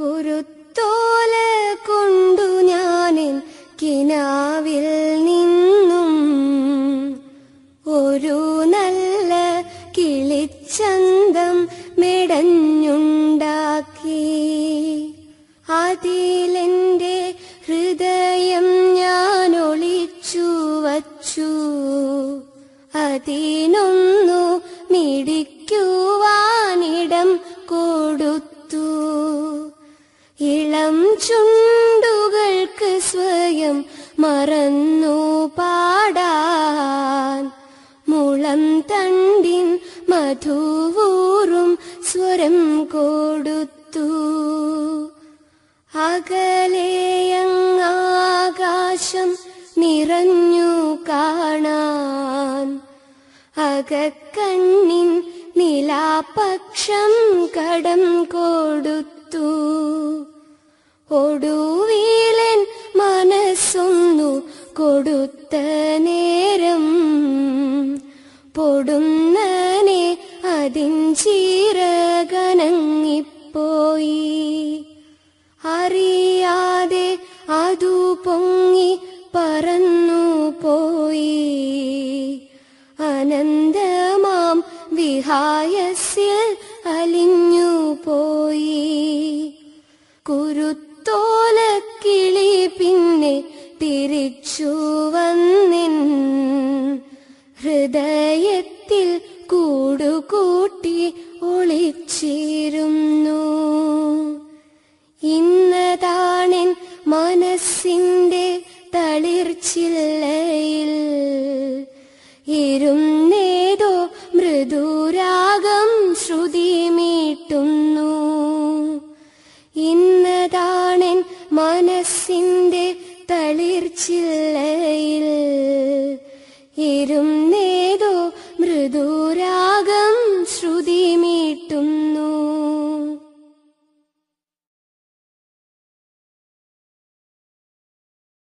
കുരുത്തോല കൊണ്ടു ഞാനിൻ കിനാവിൽ നിന്നും ഒരു നല്ല കിളിച്ചന്തം മെടഞ്ഞുണ്ടാക്കി. അതിലെന്റെ ഹൃദയം ഞാൻ ഒളിച്ചു വച്ചു. അതിനൊന്നു മിടിക്കുവാനിടം ഇളം ചുണ്ടുകൾക്ക് സ്വയം മറന്നു പാടാൻ. മുളം തണ്ടിൻ മധുവൂറും സ്വരം കൊടുത്തു. അകലേയങ്ങാകാശം നിറഞ്ഞു കാണാൻ. അകക്കണ്ണിൻ നിലാപക്ഷം കടം കൊടുത്തു. ഒടുവിലൻ മനസ്സൊന്നു കൊടുത്ത നേരം പൊടുന്നനെ അതിൻ ചീരകനങ്ങിപ്പോയി. അറിയാതെ അതു പൊങ്ങി പറന്നു പോയി. അനന്തമാം വിഹായസ്യ അലിഞ്ഞു പോയി. കുരുത്തോലക്കിളി പിന്നെ തിരിച്ചു വന്നിൻ. ഹൃദയത്തിൽ കൂടുകൂട്ടി ഒളിച്ചിരുന്നു. ഇന്നതാണെൻ മനസ്സിന്റെ തളിർച്ചില്ലയിൽ. ഇരുന്നേതോ മൃദുരാഗം ശ്രുതി മനസ്സിന്റെ തളിർച്ചില്ലയിൽ ഇരുന്നേ